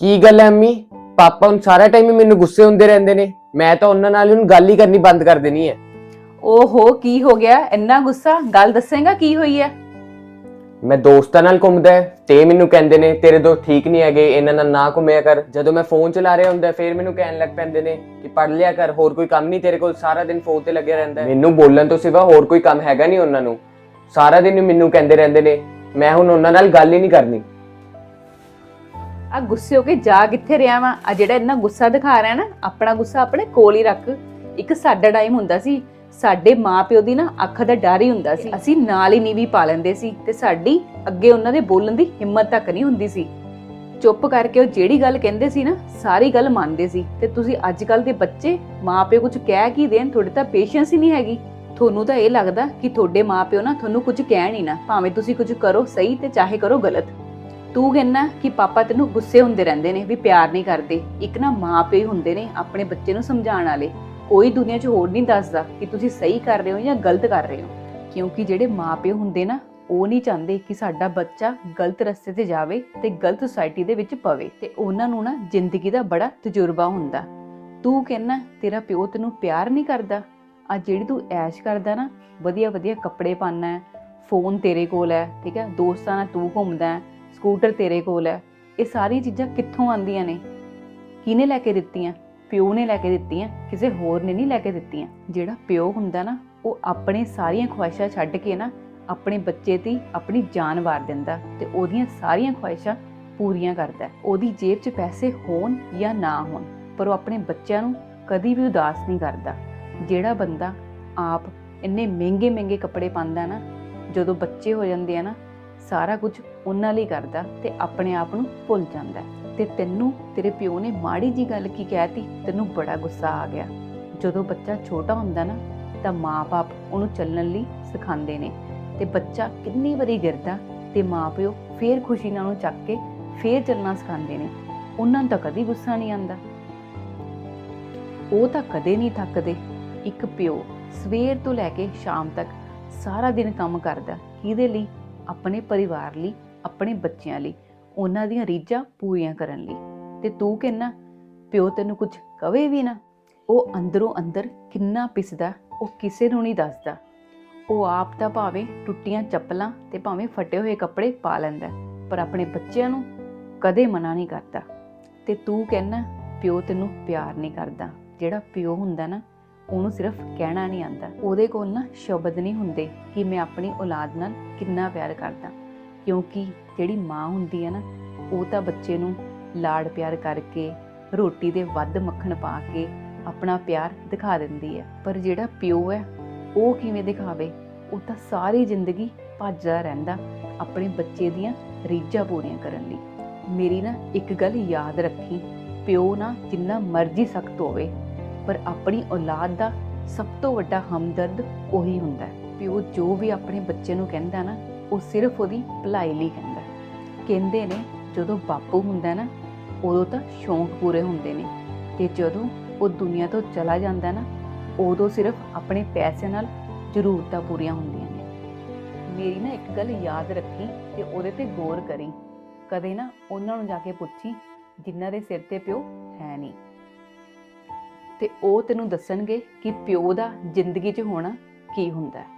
ਕੀ ਗੱਲ ਹੈ ਅੰਮੀ? ਪਾਪਾ ਹੁਣ ਸਾਰਾ ਟਾਈਮ ਹੀ ਮੈਨੂੰ ਗੁੱਸੇ ਹੁੰਦੇ ਰਹਿੰਦੇ ਨੇ। ਮੈਂ ਤਾਂ ਉਹਨਾਂ ਨਾਲ ਹੁਣ ਗੱਲ ਹੀ ਕਰਨੀ ਬੰਦ ਕਰ ਦੇਣੀ ਹੈ। ਓਹੋ ਕੀ ਹੋ ਗਿਆ? ਇੰਨਾ ਗੁੱਸਾ? ਗੱਲ ਦੱਸੇਗਾ ਕੀ ਹੋਈ ਹੈ? ਮੈਂ ਦੋਸਤਾਂ ਨਾਲ ਘੁੰਮਦਾ ਹੈ, ਤੇ ਮੈਨੂੰ ਕਹਿੰਦੇ ਨੇ ਤੇਰੇ ਦੋਸਤ ਠੀਕ ਨਹੀਂ ਹੈਗੇ ਇਹਨਾਂ ਨਾਲ ਨਾ ਘੁੰਮਿਆ ਕਰ। ਜਦੋਂ ਮੈਂ ਫੋਨ ਚਲਾ ਰਿਹਾ ਹੁੰਦਾ ਫਿਰ ਮੈਨੂੰ ਕਹਿਣ ਲੱਗ ਪੈਂਦੇ ਨੇ ਕਿ ਪੜ ਲਿਆ ਕਰ ਹੋਰ ਕੋਈ ਕੰਮ ਨਹੀਂ ਤੇਰੇ ਕੋਲ? ਸਾਰਾ ਦਿਨ ਫੋਨ ਤੇ ਲੱਗਿਆ ਰਹਿੰਦਾ ਹੈ। ਮੈਨੂੰ ਬੋਲਣ ਤੋਂ ਸਿਵਾ ਹੋਰ ਕੋਈ ਕੰਮ ਹੈਗਾ ਨਹੀਂ ਉਹਨਾਂ ਨੂੰ। ਸਾਰਾ ਦਿਨ ਹੀ ਮੈਨੂੰ ਕਹਿੰਦੇ ਰਹਿੰਦੇ ਨੇ ਮੈਂ ਹੁਣ ਉਹਨਾਂ ਨਾਲ ਗੱਲ ਹੀ ਨਹੀਂ ਕਰਨੀ। ਆ ਗੁੱਸੇ ਹੋ ਕੇ ਜਾ ਕਿੱਥੇ ਰਿਹਾ ਵਾ? ਆ ਜਿਹੜਾ ਇੰਨਾ ਗੁੱਸਾ ਦਿਖਾ ਰਿਹਾ ਨਾ, ਆਪਣਾ ਗੁੱਸਾ ਆਪਣੇ ਕੋਲ ਹੀ ਰੱਖ। ਇੱਕ ਸਾਡਾ ਟਾਈਮ ਹੁੰਦਾ ਸੀ, ਸਾਡੇ ਮਾਪਿਓ ਦੀ ਨਾ ਅੱਖ ਦਾ ਡਰ ਹੀ ਹੁੰਦਾ ਸੀ। ਅਸੀਂ ਨਾਲ ਹੀ ਨੀਵੀਂ ਪਾ ਲੈਂਦੇ ਸੀ ਤੇ ਸਾਡੀ ਅੱਗੇ ਉਹਨਾਂ ਦੇ ਬੋਲਣ ਦੀ ਹਿੰਮਤ ਤੱਕ ਨਹੀਂ ਹੁੰਦੀ ਸੀ। ਚੁੱਪ ਕਰਕੇ ਉਹ ਜਿਹੜੀ ਗੱਲ ਕਹਿੰਦੇ ਸੀ ਨਾ, ਸਾਰੀ ਗੱਲ ਮੰਨਦੇ ਸੀ। ਤੇ ਤੁਸੀਂ ਅੱਜ ਕੱਲ ਦੇ ਬੱਚੇ ਮਾਪਿਓ ਕੁਝ ਕਹਿ ਕੀ ਦੇਣ? ਤੁਹਾਡੇ ਤਾਂ ਪੇਸ਼ੈਂਸ ਹੀ ਨਹੀਂ ਹੈਗੀ। ਤੁਹਾਨੂੰ ਤਾਂ ਇਹ ਲੱਗਦਾ ਕਿ ਤੁਹਾਡੇ ਮਾਪਿਓ ਨਾ ਤੁਹਾਨੂੰ ਕੁਝ ਕਹਿਣ ਹੀ ਨਾ। ਭਾਵੇਂ ਤੁਸੀਂ ਕੁਝ ਕਰੋ ਸਹੀ ਤੇ ਚਾਹੇ ਕਰੋ ਗਲਤ। ਤੂੰ ਕਹਿੰਨਾ ਕਿ ਪਾਪਾ ਤੈਨੂੰ ਗੁੱਸੇ ਹੁੰਦੇ ਰਹਿੰਦੇ ਨੇ, ਵੀ ਪਿਆਰ ਨਹੀਂ ਕਰਦੇ। ਇੱਕ ਨਾ ਮਾਂ ਪਿਓ ਹੁੰਦੇ ਨੇ ਆਪਣੇ ਬੱਚੇ ਨੂੰ ਸਮਝਾਉਣ ਵਾਲੇ। ਕੋਈ ਦੁਨੀਆ 'ਚ ਹੋਰ ਨਹੀਂ ਦੱਸਦਾ ਕਿ ਤੁਸੀਂ ਸਹੀ ਕਰ ਰਹੇ ਹੋ ਜਾਂ ਗਲਤ ਕਰ ਰਹੇ ਹੋ। ਕਿਉਂਕਿ ਜਿਹੜੇ ਮਾਂ ਪਿਓ ਹੁੰਦੇ ਨਾ, ਉਹ ਨਹੀਂ ਚਾਹੁੰਦੇ ਕਿ ਸਾਡਾ ਬੱਚਾ ਗਲਤ ਰਸਤੇ ਤੇ ਜਾਵੇ ਤੇ ਗਲਤ ਸੁਸਾਇਟੀ ਦੇ ਵਿੱਚ ਪਵੇ ਤੇ ਉਹਨਾਂ ਨੂੰ ਨਾ ਜ਼ਿੰਦਗੀ ਦਾ ਬੜਾ ਤਜਰਬਾ ਹੁੰਦਾ। ਤੂੰ ਕਹਿੰਨਾ, ਤੇਰਾ ਪਿਓ ਤੈਨੂੰ ਪਿਆਰ ਨਹੀਂ ਕਰਦਾ। ਆ ਜਿਹੜੀ ਤੂੰ ਐਸ਼ ਕਰਦਾ ਨਾ ਵਧੀਆ ਵਧੀਆ ਕੱਪੜੇ ਪਾਣਾ ਹੈ ਫੋਨ ਤੇਰੇ ਕੋਲ ਹੈ, ਠੀਕ ਹੈ, ਦੋਸਤਾਂ ਨਾਲ ਤੂੰ ਘੁੰਮਦਾ ਹੈ ਸਕੂਟਰ ਤੇਰੇ ਕੋਲ ਹੈ। ਇਹ ਸਾਰੀਆਂ ਚੀਜ਼ਾਂ ਕਿੱਥੋਂ ਆਉਂਦੀਆਂ ਨੇ? ਕਿਹਨੇ ਲੈ ਕੇ ਦਿੱਤੀਆਂ? ਪਿਓ ਨੇ ਲੈ ਕੇ ਦਿੱਤੀਆਂ, ਕਿਸੇ ਹੋਰ ਨੇ ਨਹੀਂ ਲੈ ਕੇ ਦਿੱਤੀਆਂ। ਜਿਹੜਾ ਪਿਓ ਹੁੰਦਾ ਨਾ, ਉਹ ਆਪਣੇ ਸਾਰੀਆਂ ਖੁਆਇਸ਼ਾਂ ਛੱਡ ਕੇ ਨਾ ਆਪਣੇ ਬੱਚੇ 'ਤੇ ਆਪਣੀ ਜਾਨ ਵਾਰ ਦਿੰਦਾ ਤੇ ਉਹਦੀਆਂ ਸਾਰੀਆਂ ਖੁਆਇਸ਼ਾਂ ਪੂਰੀਆਂ ਕਰਦਾ ਉਹਦੀ ਜੇਬ 'ਚ ਪੈਸੇ ਹੋਣ ਜਾਂ ਨਾ ਹੋਣ, ਪਰ ਉਹ ਆਪਣੇ ਬੱਚਿਆਂ ਨੂੰ ਕਦੀ ਵੀ ਉਦਾਸ ਨਹੀਂ ਕਰਦਾ। ਜਿਹੜਾ ਬੰਦਾ ਆਪ ਇੰਨੇ ਮਹਿੰਗੇ ਮਹਿੰਗੇ ਕੱਪੜੇ ਪਾਉਂਦਾ ਨਾ, ਜਦੋਂ ਬੱਚੇ ਹੋ ਜਾਂਦੇ ਆ ਨਾ, ਸਾਰਾ ਕੁਝ ਉਹਨਾਂ ਲਈ ਕਰਦਾ ਤੇ ਆਪਣੇ ਆਪ ਨੂੰ ਭੁੱਲ ਜਾਂਦਾ ਤੇ ਤੈਨੂੰ, ਤੇਰੇ ਪਿਓ ਨੇ ਮਾੜੀ ਜੀ ਗੱਲ ਕੀ ਕਹਿਤੀ? ਤੈਨੂੰ ਬੜਾ ਗੁੱਸਾ ਆ ਗਿਆ। ਜਦੋਂ ਬੱਚਾ ਛੋਟਾ ਹੁੰਦਾ ਨਾ, ਤਾਂ ਮਾਪੇ ਉਹਨੂੰ ਚੱਲਣ ਲਈ ਸਿਖਾਉਂਦੇ ਨੇ। ਤੇ ਬੱਚਾ ਕਿੰਨੀ ਵਾਰੀ ਗਿਰਦਾ ਤੇ ਮਾਪਿਓ ਫੇਰ ਖੁਸ਼ੀ ਨਾਲ ਉਹਨੂੰ ਚੱਕ ਕੇ ਫੇਰ ਚੱਲਣਾ ਸਿਖਾਉਂਦੇ ਨੇ। ਉਹਨਾਂ ਨੂੰ ਤਾਂ ਕਦੀ ਗੁੱਸਾ ਨਹੀਂ ਆਉਂਦਾ। ਉਹ ਤਾਂ ਕਦੇ ਨਹੀਂ ਥੱਕਦੇ। ਇੱਕ ਪਿਓ ਸਵੇਰ ਤੋਂ ਲੈ ਕੇ ਸ਼ਾਮ ਤੱਕ ਸਾਰਾ ਦਿਨ ਕੰਮ ਕਰਦਾ। ਕਿਹਦੇ ਲਈ? ਆਪਣੇ ਪਰਿਵਾਰ ਲਈ ਆਪਣੇ ਬੱਚਿਆਂ ਲਈ, ਉਹਨਾਂ ਦੀਆਂ ਰੀਝਾਂ ਪੂਰੀਆਂ ਕਰਨ ਲਈ। ਤੇ ਤੂੰ ਕਹਿੰਨਾ ਪਿਓ ਤੈਨੂੰ ਕੁਝ ਕਵੇ ਵੀ ਨਾ। ਉਹ ਅੰਦਰੋਂ ਅੰਦਰ ਕਿੰਨਾ ਪਿਸਦਾ, ਉਹ ਕਿਸੇ ਨੂੰ ਨਹੀਂ ਦੱਸਦਾ। ਉਹ ਆਪ ਤਾਂ ਭਾਵੇਂ ਟੁੱਟੀਆਂ ਚੱਪਲਾਂ ਤੇ ਭਾਵੇਂ ਫਟੇ ਹੋਏ ਕੱਪੜੇ ਪਾ ਲੈਂਦਾ, ਪਰ ਆਪਣੇ ਬੱਚਿਆਂ ਨੂੰ ਕਦੇ ਮਨਾ ਨਹੀਂ ਕਰਦਾ। ਤੇ ਤੂੰ ਕਹਿੰਨਾ ਪਿਓ ਤੈਨੂੰ ਪਿਆਰ ਨਹੀਂ ਕਰਦਾ। ਜਿਹੜਾ ਪਿਓ ਹੁੰਦਾ ਨਾ, ਉਹਨੂੰ ਸਿਰਫ ਕਹਿਣਾ ਨਹੀਂ ਆਂਦਾ ਉਹਦੇ ਕੋਲ ਨਾ ਸ਼ਬਦ ਨਹੀਂ ਹੁੰਦੇ ਕਿ ਮੈਂ ਆਪਣੀ ਔਲਾਦ ਨਾਲ ਕਿੰਨਾ ਪਿਆਰ ਕਰਦਾ। ਕਿਉਂਕਿ ਜਿਹੜੀ ਮਾਂ ਹੁੰਦੀ ਹੈ ਨਾ, ਉਹ ਤਾਂ ਬੱਚੇ ਨੂੰ ਲਾਡ ਪਿਆਰ ਕਰਕੇ, ਰੋਟੀ ਦੇ ਵੱਧ ਮੱਖਣ ਪਾ ਕੇ ਆਪਣਾ ਪਿਆਰ ਦਿਖਾ ਦਿੰਦੀ ਹੈ ਪਰ ਜਿਹੜਾ ਪਿਓ ਹੈ ਉਹ ਕਿਵੇਂ ਦਿਖਾਵੇ? ਉਹ ਤਾਂ ਸਾਰੀ ਜ਼ਿੰਦਗੀ ਭੱਜਦਾ ਰਹਿੰਦਾ ਆਪਣੇ ਬੱਚੇ ਦੀਆਂ ਰੀਝਾਂ ਪੂਰੀਆਂ ਕਰਨ ਲਈ। ਮੇਰੀ ਨਾ ਇੱਕ ਗੱਲ ਯਾਦ ਰੱਖੀ, ਪਿਓ ਨਾ ਜਿੰਨਾ ਮਰਜ਼ੀ ਸਖਤ ਹੋਵੇ, ਪਰ ਆਪਣੀ ਔਲਾਦ ਦਾ ਸਭ ਤੋਂ ਵੱਡਾ ਹਮਦਰਦ ਉਹੀ ਹੁੰਦਾ। ਪਿਓ ਜੋ ਵੀ ਆਪਣੇ ਬੱਚੇ ਨੂੰ ਕਹਿੰਦਾ ਨਾ ਉਹ ਸਿਰਫ ਉਹਦੀ ਭਲਾਈ ਲਈ ਕਹਿੰਦਾ ਕਹਿੰਦੇ ਨੇ, ਜਦੋਂ ਬਾਪੂ ਹੁੰਦਾ ਨਾ, ਉਦੋਂ ਤਾਂ ਸ਼ੌਂਕ ਪੂਰੇ ਹੁੰਦੇ ਨੇ। ਤੇ ਜਦੋਂ ਉਹ ਦੁਨੀਆ ਤੋਂ ਚਲਾ ਜਾਂਦਾ ਨਾ, ਉਦੋਂ ਸਿਰਫ ਆਪਣੇ ਪੈਸੇ ਨਾਲ ਜ਼ਰੂਰਤਾਂ ਪੂਰੀਆਂ ਹੁੰਦੀਆਂ ਨੇ। ਮੇਰੀ ਨਾ ਇੱਕ ਗੱਲ ਯਾਦ ਰੱਖੀ ਤੇ ਉਹਦੇ ਤੇ ਗੌਰ ਕਰੀ। ਕਦੇ ਨਾ ਉਹਨਾਂ ਨੂੰ ਜਾ ਕੇ ਪੁੱਛੀ, ਜਿਨ੍ਹਾਂ ਦੇ ਸਿਰ ਤੇ ਪਿਓ ਹੈ ਨਹੀਂ। ਤੇ ਉਹ ਤੈਨੂੰ ਦੱਸਣਗੇ ਕਿ ਪਿਓ ਦਾ ਜ਼ਿੰਦਗੀ 'ਚ ਹੋਣਾ ਕੀ ਹੁੰਦਾ ਹੈ।